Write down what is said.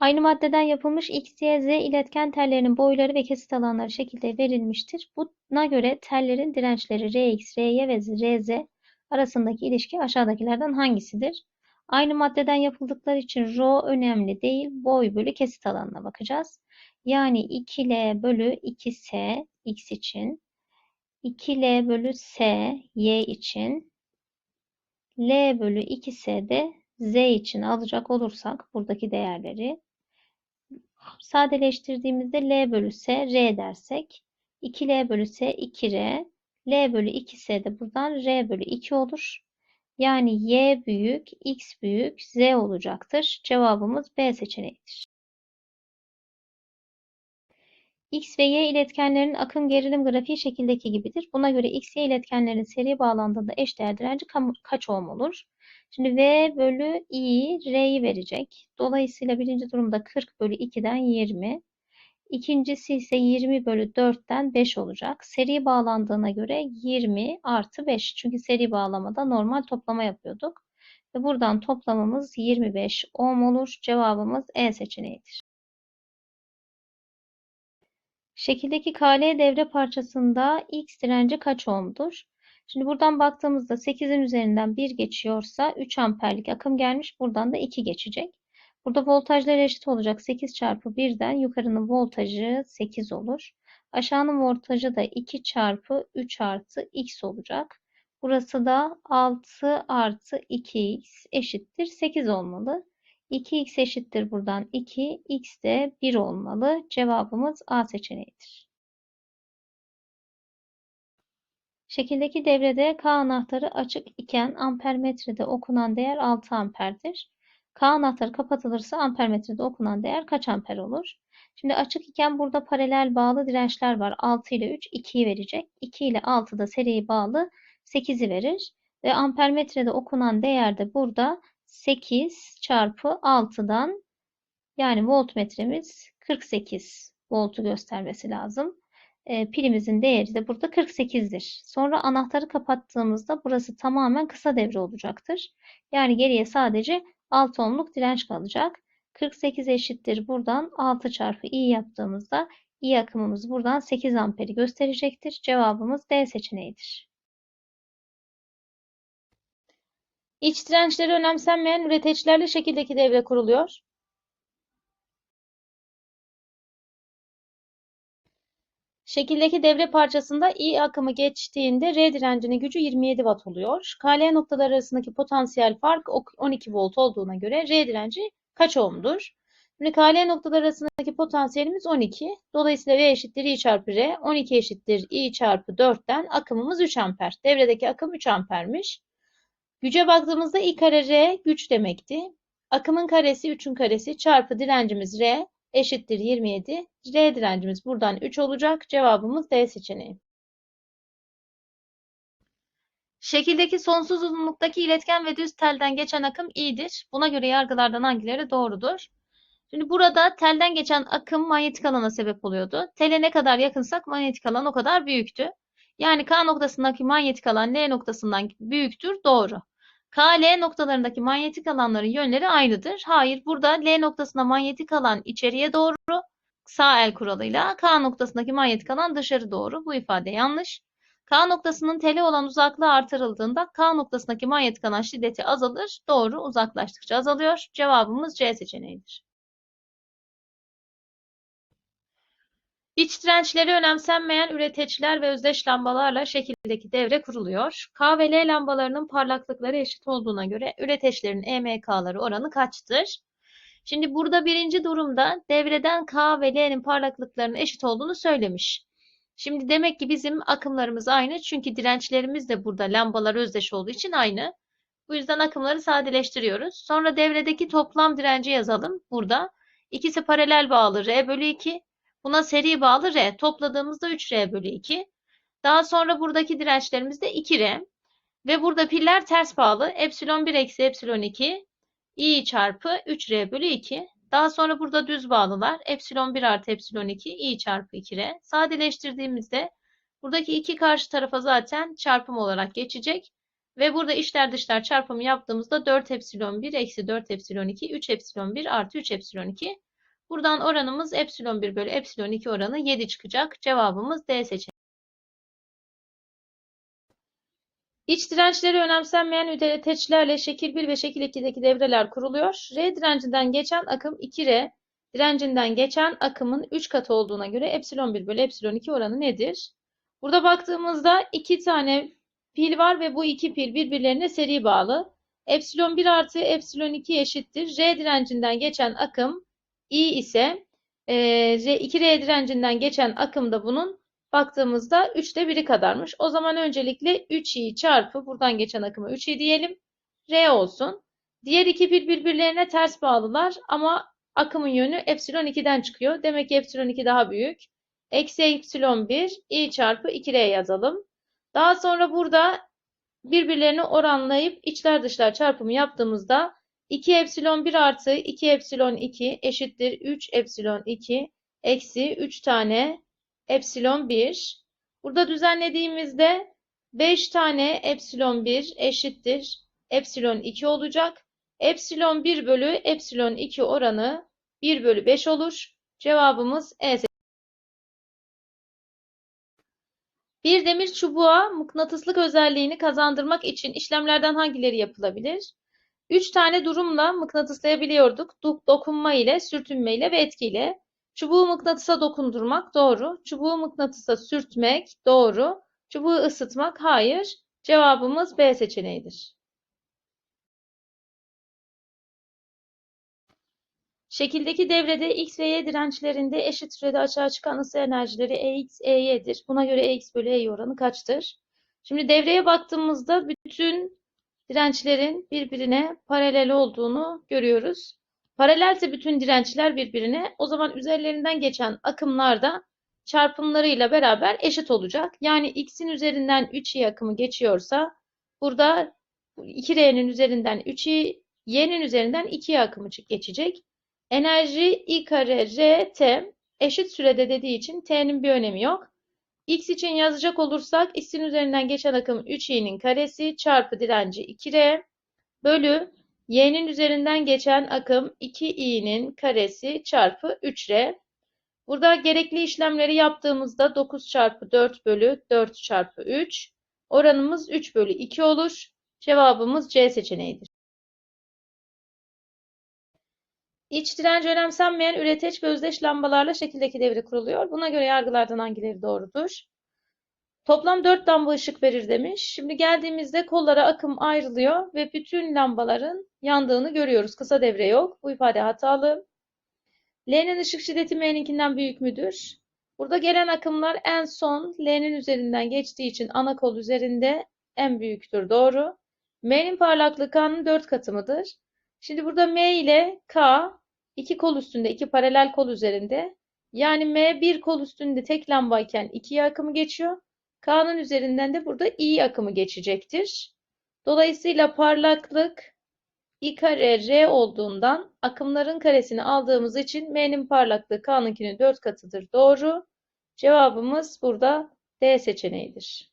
Aynı maddeden yapılmış X, Y, Z iletken tellerinin boyları ve kesit alanları şekilde verilmiştir. Buna göre tellerin dirençleri Rx, Ry ve Rz arasındaki ilişki aşağıdakilerden hangisidir? Aynı maddeden yapıldıkları için ρ önemli değil. Boy bölü kesit alanına bakacağız. Yani 2L bölü 2S X için, 2L bölü S Y için, L bölü 2S de Z için alacak olursak buradaki değerleri sadeleştirdiğimizde L bölü S R dersek 2L bölü S 2R L bölü 2S de buradan R bölü 2 olur. Yani Y büyük, X büyük, Z olacaktır. Cevabımız B seçeneğidir. X ve Y iletkenlerinin akım gerilim grafiği şekildeki gibidir. Buna göre X, Y iletkenlerin seri bağlandığında eşdeğer direnci kaç ohm olur? Şimdi V bölü I R'yi verecek. Dolayısıyla birinci durumda 40 bölü 2'den 20. İkincisi ise 20 bölü 4'ten 5 olacak. Seri bağlandığına göre 20 artı 5. Çünkü seri bağlamada normal toplama yapıyorduk. Ve buradan toplamımız 25 ohm olur. Cevabımız E seçeneğidir. Şekildeki KL devre parçasında X direnci kaç ohm'dur? Şimdi buradan baktığımızda 8'in üzerinden 1 geçiyorsa 3 amperlik akım gelmiş. Buradan da 2 geçecek. Burada voltajlar eşit olacak. 8 çarpı 1'den yukarının voltajı 8 olur. Aşağının voltajı da 2 çarpı 3 artı x olacak. Burası da 6 artı 2x eşittir 8 olmalı. 2x eşittir buradan 2, x de 1 olmalı. Cevabımız A seçeneğidir. Şekildeki devrede K anahtarı açık iken ampermetrede okunan değer 6 amperdir. K anahtarı kapatılırsa ampermetrede okunan değer kaç amper olur? Şimdi açık iken burada paralel bağlı dirençler var. 6 ile 3 2'yi verecek. 2 ile 6 da seri bağlı 8'i verir. Ve ampermetrede okunan değer de burada 8 çarpı 6'dan yani voltmetremiz 48 voltu göstermesi lazım. E, pilimizin değeri de burada 48'dir. Sonra anahtarı kapattığımızda burası tamamen kısa devre olacaktır. Yani geriye sadece 6 ohmluk direnç kalacak. 48 eşittir buradan 6 çarpı i yaptığımızda i akımımız buradan 8 amperi gösterecektir. Cevabımız D seçeneğidir. İç dirençleri önemsenmeyen üreticilerle şekildeki devre kuruluyor. Şekildeki devre parçasında I akımı geçtiğinde R direncinin gücü 27 Watt oluyor. KL noktaları arasındaki potansiyel fark 12 volt olduğuna göre R direnci kaç ohm'dur? Şimdi KL noktaları arasındaki potansiyelimiz 12. Dolayısıyla V eşittir I çarpı R. 12 eşittir I çarpı 4'ten akımımız 3 amper. Devredeki akım 3 ampermiş. Güce baktığımızda I kare R güç demekti. Akımın karesi 3'ün karesi çarpı direncimiz R eşittir 27. R direncimiz buradan 3 olacak. Cevabımız D seçeneği. Şekildeki sonsuz uzunluktaki iletken ve düz telden geçen akım i'dir. Buna göre yargılardan hangileri doğrudur? Şimdi burada telden geçen akım manyetik alana sebep oluyordu. Tele ne kadar yakınsak manyetik alan o kadar büyüktü. Yani K noktasındaki manyetik alan L noktasından büyüktür. Doğru. K, L noktalarındaki manyetik alanların yönleri aynıdır. Hayır, burada L noktasında manyetik alan içeriye doğru sağ el kuralıyla K noktasındaki manyetik alan dışarı doğru. Bu ifade yanlış. K noktasının tele olan uzaklığı artırıldığında K noktasındaki manyetik alan şiddeti azalır. Doğru, uzaklaştıkça azalıyor. Cevabımız C seçeneğidir. İç dirençleri önemsenmeyen üreticiler ve özdeş lambalarla şekildeki devre kuruluyor. K ve L lambalarının parlaklıkları eşit olduğuna göre üreticilerin EMK'ları oranı kaçtır? Şimdi burada birinci durumda devreden K ve L'nin parlaklıklarının eşit olduğunu söylemiş. Şimdi demek ki bizim akımlarımız aynı. Çünkü dirençlerimiz de burada lambalar özdeş olduğu için aynı. Bu yüzden akımları sadeleştiriyoruz. Sonra devredeki toplam direnci yazalım burada. İkisi paralel bağlı R bölü 2. Buna seri bağlı R. Topladığımızda 3R bölü 2. Daha sonra buradaki dirençlerimiz de 2R. Ve burada piller ters bağlı. Epsilon 1 eksi epsilon 2. I çarpı 3R bölü 2. Daha sonra burada düz bağlılar. Epsilon 1 artı epsilon 2. I çarpı 2R. Sadeleştirdiğimizde buradaki iki karşı tarafa zaten çarpım olarak geçecek. Ve burada içler dışlar çarpımı yaptığımızda 4 epsilon 1 eksi 4 epsilon 2. 3 epsilon 1 artı 3 epsilon 2. Buradan oranımız epsilon 1 bölü epsilon 2 oranı 7 çıkacak. Cevabımız D seçeneği. İç dirençleri önemsenmeyen üreteçlerle şekil 1 ve şekil 2'deki devreler kuruluyor. R direncinden geçen akım 2R direncinden geçen akımın 3 katı olduğuna göre epsilon 1 bölü epsilon 2 oranı nedir? Burada baktığımızda iki tane pil var ve bu iki pil birbirlerine seri bağlı. Epsilon 1 artı epsilon 2 eşittir. R direncinden geçen akım I ise e, R, 2R direncinden geçen akım da bunun baktığımızda 3'te 1'i kadarmış. O zaman öncelikle 3i çarpı buradan geçen akıma 3i diyelim. R olsun. Diğer iki pil birbirlerine ters bağlılar ama akımın yönü epsilon 2'den çıkıyor. Demek ki epsilon 2 daha büyük. Eksi epsilon 1 i çarpı 2r yazalım. Daha sonra burada birbirlerini oranlayıp içler dışlar çarpımı yaptığımızda 2 epsilon 1 artı 2 epsilon 2 eşittir 3 epsilon 2 eksi 3 tane epsilon 1. Burada düzenlediğimizde 5 tane epsilon 1 eşittir epsilon 2 olacak. Epsilon 1 bölü epsilon 2 oranı 1 bölü 5 olur. Cevabımız E Bir demir çubuğa mıknatıslık özelliğini kazandırmak için işlemlerden hangileri yapılabilir? Üç tane durumla mıknatıslayabiliyorduk. Do- Dokunma ile, sürtünme ile ve etkiyle. Çubuğu mıknatısa dokundurmak doğru. Çubuğu mıknatısa sürtmek doğru. Çubuğu ısıtmak hayır. Cevabımız B seçeneğidir. Şekildeki devrede X ve Y dirençlerinde eşit sürede açığa çıkan ısı enerjileri EX, EY'dir. Buna göre EX bölü EY oranı kaçtır? Şimdi devreye baktığımızda bütün dirençlerin birbirine paralel olduğunu görüyoruz. Paralelse bütün dirençler birbirine o zaman üzerlerinden geçen akımlar da çarpımlarıyla beraber eşit olacak. Yani X'in üzerinden 3i akımı geçiyorsa burada 2R'nin üzerinden 3i, Y'nin üzerinden 2i akımı geçecek. Enerji I kare R T eşit sürede dediği için T'nin bir önemi yok. X için yazacak olursak X'in üzerinden geçen akım 3i'nin karesi çarpı direnci 2R bölü Y'nin üzerinden geçen akım 2i'nin karesi çarpı 3R. Burada gerekli işlemleri yaptığımızda 9 çarpı 4 bölü 4 çarpı 3 oranımız 3 bölü 2 olur. Cevabımız C seçeneğidir. İç direnci önemsenmeyen üreteç ve özdeş lambalarla şekildeki devre kuruluyor. Buna göre yargılardan hangileri doğrudur? Toplam 4 lamba ışık verir demiş. Şimdi geldiğimizde kollara akım ayrılıyor ve bütün lambaların yandığını görüyoruz. Kısa devre yok. Bu ifade hatalı. L'nin ışık şiddeti M'ninkinden büyük müdür? Burada gelen akımlar en son L'nin üzerinden geçtiği için ana kol üzerinde en büyüktür. Doğru. M'nin parlaklığı K'nın 4 katı mıdır? Şimdi burada M ile K iki kol üstünde, iki paralel kol üzerinde. Yani M bir kol üstünde tek lambayken ikiye akımı geçiyor. K'nın üzerinden de burada I akımı geçecektir. Dolayısıyla parlaklık I kare R olduğundan akımların karesini aldığımız için M'nin parlaklığı K'nınkinin 4 katıdır. Doğru. Cevabımız burada D seçeneğidir.